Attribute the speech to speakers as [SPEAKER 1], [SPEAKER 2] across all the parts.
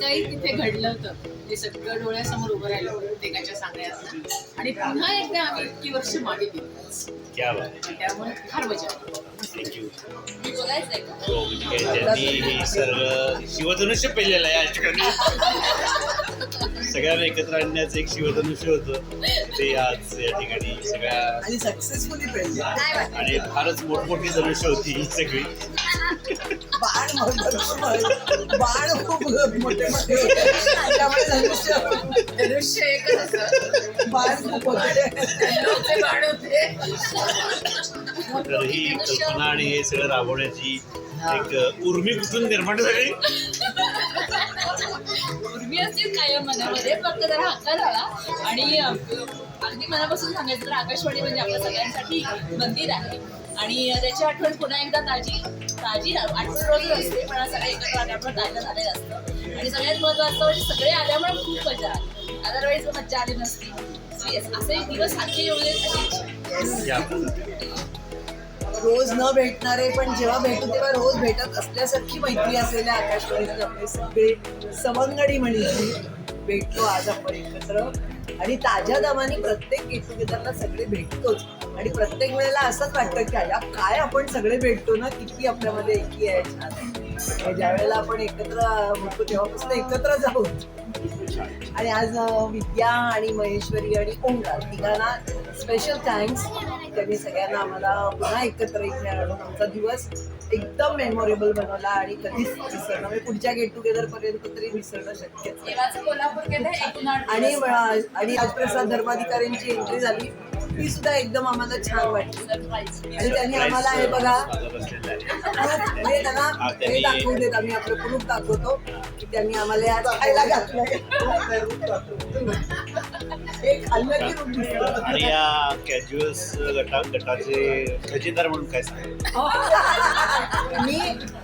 [SPEAKER 1] काही तिथे घडलं होतं. ते सगळं डोळ्यासमोर उभं राहिलं प्रत्येकाच्या सांगण्यात आणि पुन्हा एकदा आम्ही इतकी वर्ष मागे गेलो.
[SPEAKER 2] क्या बात
[SPEAKER 1] त्यामुळे फार मजा
[SPEAKER 2] हो म्हणजे त्यांनी हे सर्व शिवधनुष्य पेललेलं आहे या ठिकाणी सगळ्यांना एकत्र आणण्याचं एक शिवधनुष्य होतं. ते आज या ठिकाणी सगळ्या
[SPEAKER 3] सक्सेसफुली पेलली.
[SPEAKER 2] आणि फारच मोठमोठी धनुष्य होती ही सगळी.
[SPEAKER 3] बाळ खूप मोठे मोठे त्यामुळे धनुष्य
[SPEAKER 1] एकच
[SPEAKER 3] खूप होते
[SPEAKER 1] बाळ होते
[SPEAKER 2] तर ही कल्पना आणि हे सगळं राबवण्याची एक उर्मी कुठून निर्माण झाली?
[SPEAKER 1] उर्मी असतील कायम मनामध्ये फक्त जरा हक्का झाला आणि अगदी मनापासून सांगायचं तर आकाशवाणी म्हणजे आपल्या सगळ्यांसाठी मंदिर आहे. आणि त्याची आठवण पुन्हा एकदा ताजी ताजी आठवण रोज असते पण सगळे एकत्र आल्यामुळे ताजं झालेलं असतं. आणि सगळ्यात महत्वाचं म्हणजे सगळे आल्यामुळे खूप मजा आली. अदरवाईज मजा आली नसती. असे दिवस सारखे येऊ
[SPEAKER 3] रोज न भेटणारे पण जेव्हा भेटू तेव्हा रोज भेटत असल्यासारखी मैत्री असलेल्या आकाशवाणीत आपले सगळे सवंगडी म्हणजे भेटतो आज आपण एकत्र. आणि ताज्या दमाने प्रत्येक गेट टुगेदरला सगळे भेटतोच. आणि प्रत्येक वेळेला असंच वाटतं की अया काय आपण सगळे भेटतो ना? किती आपल्यामध्ये एकी आहे छान ज्या वेळेला आपण एकत्र होतो तेव्हापासून एकत्र जाऊ आणि आज विद्या आणि महेश्वरी आणि ओंकार तिघांना स्पेशल थँक्स त्यांनी सगळ्यांना आम्हाला पुन्हा एकत्र इथे आणून आमचा दिवस एकदम मेमोरेबल बनवला आणि कधीच विसरणं म्हणजे पुढच्या गेट टुगेदर पर्यंत तरी विसरणं
[SPEAKER 1] आठ
[SPEAKER 3] आणि आणि राजप्रसाद धर्माधिकाऱ्यांची एंट्री झाली ती सुद्धा एकदम आम्हाला छान वाटली. आणि त्यांनी आम्हाला हे बघा हे त्यांना
[SPEAKER 2] हा,
[SPEAKER 3] हे
[SPEAKER 2] त्यांनी-
[SPEAKER 3] दाखवू देत आम्ही आपलं कुलूप दाखवतो. की त्यांनी आम्हाला आज खायला घातलंय. हे.
[SPEAKER 2] आणि या कॅज्युअल्स गटा गटाचे खजिनदार म्हणून काय सांग
[SPEAKER 3] मी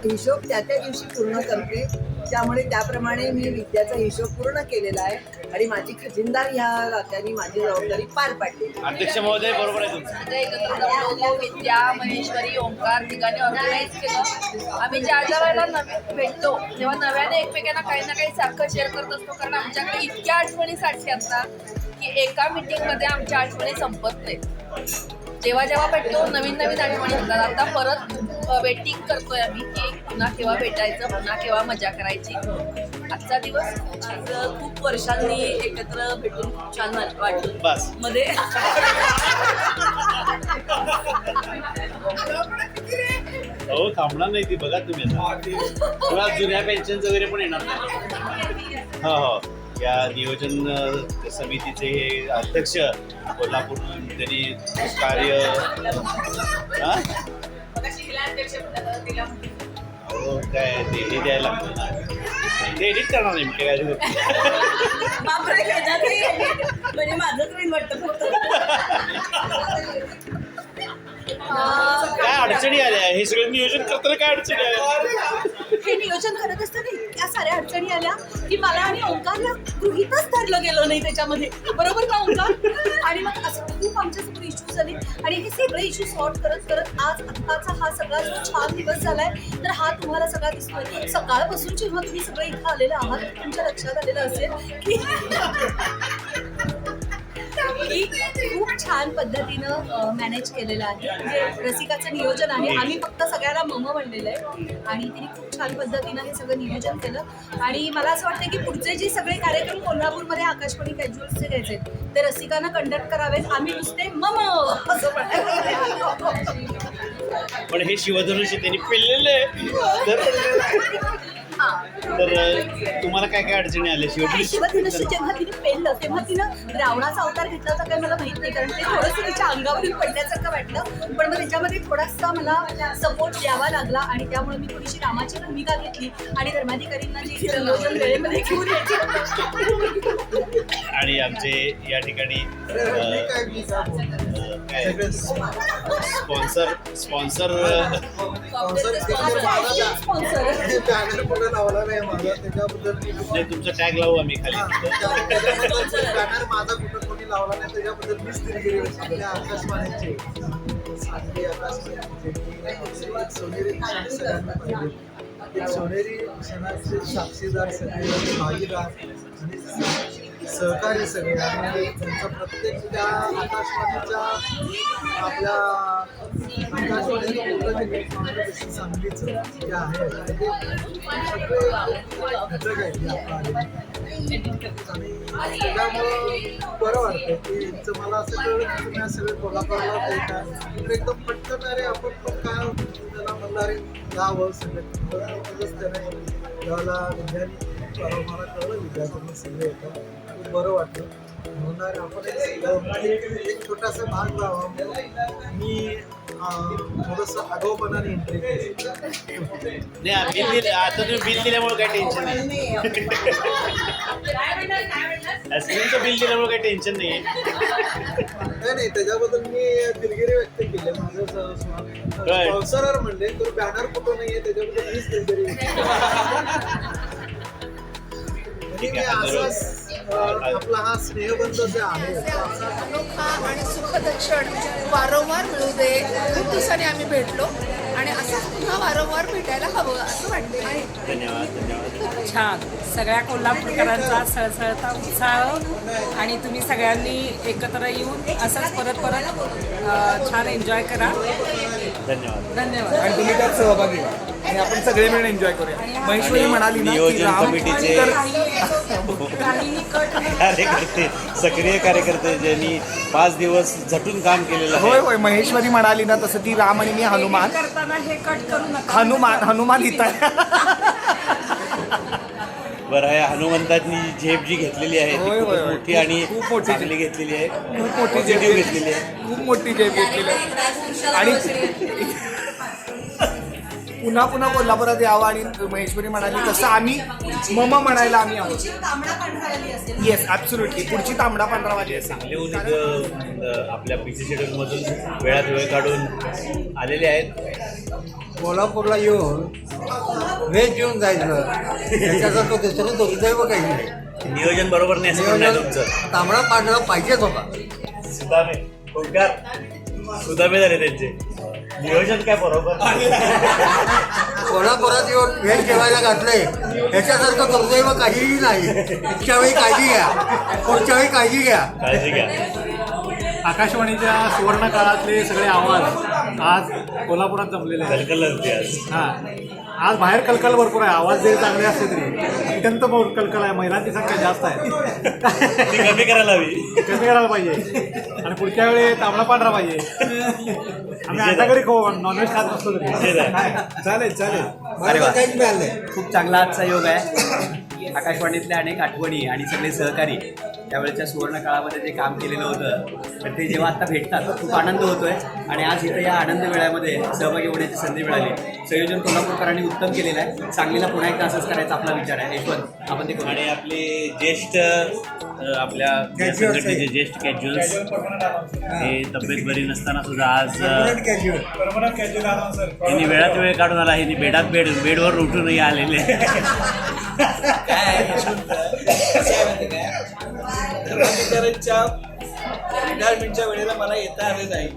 [SPEAKER 3] हिशोब त्या त्या दिवशी पूर्ण करते. त्यामुळे त्याप्रमाणे मी विद्याचा हिशोब पूर्ण केलेला आहे. आणि माझी खजिनदार ह्या नात्याने माझी जबाबदारी पार पाडली.
[SPEAKER 2] अध्यक्ष महोदय बरोबर आहे तुमचं.
[SPEAKER 1] सगळे एकत्र जमलो विद्या महेश्वरी ओंकार तिघांनी ऑर्गनाईज केलं. आम्ही ज्या ज्या वेळेला नवीन भेटतो तेव्हा नव्याने एकमेकांना काही ना काही सारखं शेअर करत असतो. कारण आमच्याकडे इतक्या आठवणी साठल्यात ना की एका मीटिंगमध्ये आमच्या आठवणी संपत नाहीत. जेव्हा जेव्हा भेटतो नवीन नवीन आठवणी होतात. आता परत वेटिंग करतोय आम्ही की पुन्हा केव्हा भेटायचं पुन्हा केव्हा मजा करायची. आजचा दिवस खूप छान.
[SPEAKER 4] आज खूप वर्षांनी एकत्र भेटून खूप छान वाट- वाटलं.
[SPEAKER 2] बस.
[SPEAKER 4] मध्ये.
[SPEAKER 2] हो थांबणार नाही ती. बघा तुम्ही जुन्या पेन्शन वगैरे पण येणार नाही. हो हो. या नियोजन समितीचे हे अध्यक्ष कोल्हापूरहून त्यांनी कार्य काय ते हे द्यायला लागतं ते एडिट करणार मी काय
[SPEAKER 4] म्हणजे माझंच वाटतं
[SPEAKER 2] काय अडचणी आल्या? हे सगळं नियोजन करताना काय अडचणी आल्या?
[SPEAKER 4] हे नियोजन करत असताना इतक्या साऱ्या अडचणी आल्या की मला आणि ओंकारला गृहितच धरलं गेलं नाही त्याच्यामध्ये. बरोबर का ओंकार? आणि मग असं खूप आमच्यासमोर इश्यूज आले. आणि हे सगळे इश्यू सॉल्व करत करत आज आत्ताचा हा सगळा जो छान दिवस झालाय तर हा तुम्हाला सगळा दिसतोय. सकाळपासून जेव्हा तुम्ही सगळे इथं आलेले आहात तुमच्या लक्षात आलेलं असेल की की खूप छान पद्धतीनं मॅनेज केलेलं आहे. म्हणजे रसिकाचं नियोजन आहे. आम्ही फक्त सगळ्याला मम म्हणलेलं आहे. आणि तिने खूप छान पद्धतीनं हे सगळं नियोजन केलं. आणि मला असं वाटतं की पुढचे जे सगळे कार्यक्रम कोल्हापूरमध्ये आकाशवाणी कॅज्युअल्सचे घ्यायचे ते रसिकांना कंडक्ट करावेत. आम्ही नुसते मम! असं
[SPEAKER 2] पण हे शिवधनुष्य त्यांनी पेललेलं आहे. तर तुम्हाला काय काय अडचणी आल्या?
[SPEAKER 4] शिवधनुष्य जेव्हा तिने पेललं तेव्हा तिनं रावणाचा अवतार घेतला होता काय मला माहीत नाही कारण ते थोडंसं तिच्या अंगावरून पडल्यासारखं वाटलं. पण मग त्याच्यामध्ये थोडासा मला सपोर्ट द्यावा लागला आणि त्यामुळे मी थोडीशी रामाची भूमिका घेतली आणि धर्माधिकारींना जी वेळेमध्ये घेऊन
[SPEAKER 2] आणि आमचे या ठिकाणी स्पॉन्सर स्पॉन्सर
[SPEAKER 4] स्पॉन्सर
[SPEAKER 5] माझा त्याच्याबद्दल
[SPEAKER 2] नाही तुमचा टॅग लावू आम्ही खाली.
[SPEAKER 5] बॅनर माझा कुठं कोणी लावला नाही त्याच्याबद्दल मीच दिलगिरी आपल्या आकाशवाणीचे सातवी आकाशवाणी सोनेरी सगळ्यांना पाहिजे. एक सोनेरी क्षणाचे साक्षीदार सगळे भागीदार आणि सहकारी सगळे आणि त्यांचा प्रत्येक त्या आकाशवाणीच्या आपल्या आकाशवाणीचं सांगलीचं जे आहे ते सगळे घटक आहेत जे आपलं आणि त्यामुळं बरं वाटतं की यांचं मला असं कळलं की तुम्ही सगळे कोल्हापूरला येतात तर एकदम पटकन अरे आपण पण काय त्याला म्हणलं अरे गावं सगळं त्याने गावाला विद्यार्थी मला कळलं विद्यार्थ्यांनी सगळे येतात. खूप बरं वाटलं. म्हणून अरे आपण एक- छोटासा भाग लावा. मी थोडंसं आगाऊपणाने एंट्री केली
[SPEAKER 2] नाही बिल आता तुम्ही बिल दिल्यामुळे काही टेन्शन नाही. आईस्क्रीमचं बिल दिल्यामुळे काही टेन्शन नाही
[SPEAKER 5] नाही नाही त्याच्याबद्दल मी दिलगिरी व्यक्त केली. माझं. स्पॉन्सरर म्हणले तर बॅनर कुठं नाहीये त्याच्याबद्दल मीच दिलगिरी.
[SPEAKER 2] ठीक
[SPEAKER 5] मी
[SPEAKER 2] आहे
[SPEAKER 5] असाच अं, आपला हा स्नेहबंध जे आहे
[SPEAKER 6] असा अनोखा आणि सुखद क्षण वारंवार मिळू दे. खूप दिवसांनी आम्ही भेटलो आणि असंच पुन्हा वारंवार भेटायला हवं असं वाटतं
[SPEAKER 2] धन्यवाद धन्यवाद.
[SPEAKER 7] छान. सगळ्या कोल्हापूरकरांचा सळसळता उत्साह आणि तुम्ही सगळ्यांनी एकत्र येऊन असंच परत परत छान एन्जॉय करा.
[SPEAKER 2] धन्यवाद.
[SPEAKER 7] धन्यवाद.
[SPEAKER 8] आणि तुम्ही त्यात सहभागी व्हा. आणि आपण सगळे मिळून एन्जॉय करूया. महेश्वरी म्हणाली ना की
[SPEAKER 2] नियोजन
[SPEAKER 8] राम
[SPEAKER 2] कमिटीचे. कार्यकर्ते सक्रिय कार्यकर्ते ज्यांनी पाच दिवस झटून काम केलेलं
[SPEAKER 8] होय
[SPEAKER 2] आहे.
[SPEAKER 8] होय महेश्वरी म्हणाली ना तसं ती राम आणि मी हनुमान.
[SPEAKER 7] करताना हे कट करू नका.
[SPEAKER 8] हनुमान हनुमान इथं.
[SPEAKER 2] बरं आहे हनुमंतांनी झेप जी घेतलेली आहे ती
[SPEAKER 8] होय, होय.
[SPEAKER 2] मोठी आणि
[SPEAKER 8] खूप मोठी
[SPEAKER 2] चांगली घेतलेली आहे.
[SPEAKER 8] खूप मोठी
[SPEAKER 2] Positive
[SPEAKER 8] झेप
[SPEAKER 2] घेतलेली आहे.
[SPEAKER 8] खूप मोठी झेप घेतलेली आहे. आणि पुन्हा पुन्हा कोल्हापुरात यावं आणि महेश्वरी म्हणाली तसं आम्ही मम म्हणायला आम्ही आहोत.
[SPEAKER 4] तांबडा पांढरावाली असेल.
[SPEAKER 8] येस ॲब्सुल्युटली पुढची तांबडा पांढरा वाली असेल.
[SPEAKER 2] अ, आपल्या बिझी शेड्यूलमधून वेळात वेळ काढून आलेले आहेत.
[SPEAKER 9] कोल्हापूरला येऊन व्हेज जेवून जायचं. त्याच्यासारखं दुसरं दुर्दैव काही नाही
[SPEAKER 2] नियोजन बरोबर नाही असं म्हणणं आहे तुमचं.
[SPEAKER 9] तांबडा पांढरा पाहिजेच होता.
[SPEAKER 2] सुदामे सुदामे झाले त्यांचे. नियोजन काय बरोबर?
[SPEAKER 9] कोल्हापुरात येऊन व्हेज जेवायला घातलंय. ह्याच्यासारखं दुर्दैव काहीही नाही. पुढच्या वेळी काळजी घ्या. पुढच्या वेळी काळजी घ्या.
[SPEAKER 2] काळजी घ्या.
[SPEAKER 10] आकाशवाणीच्या सुवर्ण काळातले सगळे आवाज आज कोल्हापुरात जमलेले आहेत.
[SPEAKER 2] कलकल होते आज.
[SPEAKER 10] हा. आज बाहेर कलकल भरपूर आहे. आवाज जरी चांगले असले तरी. अत्यंत कलकल आहे. महिलांची संख्या जास्त आहे.
[SPEAKER 2] ती कमी करायला हवी.
[SPEAKER 10] कमी करायला पाहिजे. आणि पुढच्या वेळी तांबडा पांढरा पाहिजे. आम्ही अंडा घरी खाऊ. नॉनव्हेज खात नसतो तरी
[SPEAKER 2] आहे.
[SPEAKER 10] चालेल चालेल.
[SPEAKER 11] खूप चांगला आजचा योग आहे. आकाशवाणीतल्या अनेक आठवणी आणि सगळे सहकारी त्यावेळेच्या सुवर्ण काळामध्ये जे काम केलेलं होतं तर ते जेव्हा आता भेटतात खूप आनंद होतोय. आणि आज इथं या आनंद वेळामध्ये सहभागी होण्याची संधी मिळाली. संयोजन कोल्हापूरकरांनी उत्तम केलेलं आहे. सांगलीला पुन्हा एकदा असंच करायचा आपला विचार आहे. यशवंत आपण ते
[SPEAKER 2] आणि आपले ज्येष्ठ आपल्या संघटनेचे ज्येष्ठ कॅज्युअल्स हे तब्येत बरी नसताना सुद्धा आज अ, यांनी वेळात वेळ काढून आला. यांनी बेडात बेड बेडवर उठूनही आलेले.
[SPEAKER 12] धर्माधिकाऱ्यांच्या रिटायरमेंटच्या वेळेला मला येता आलं नाही.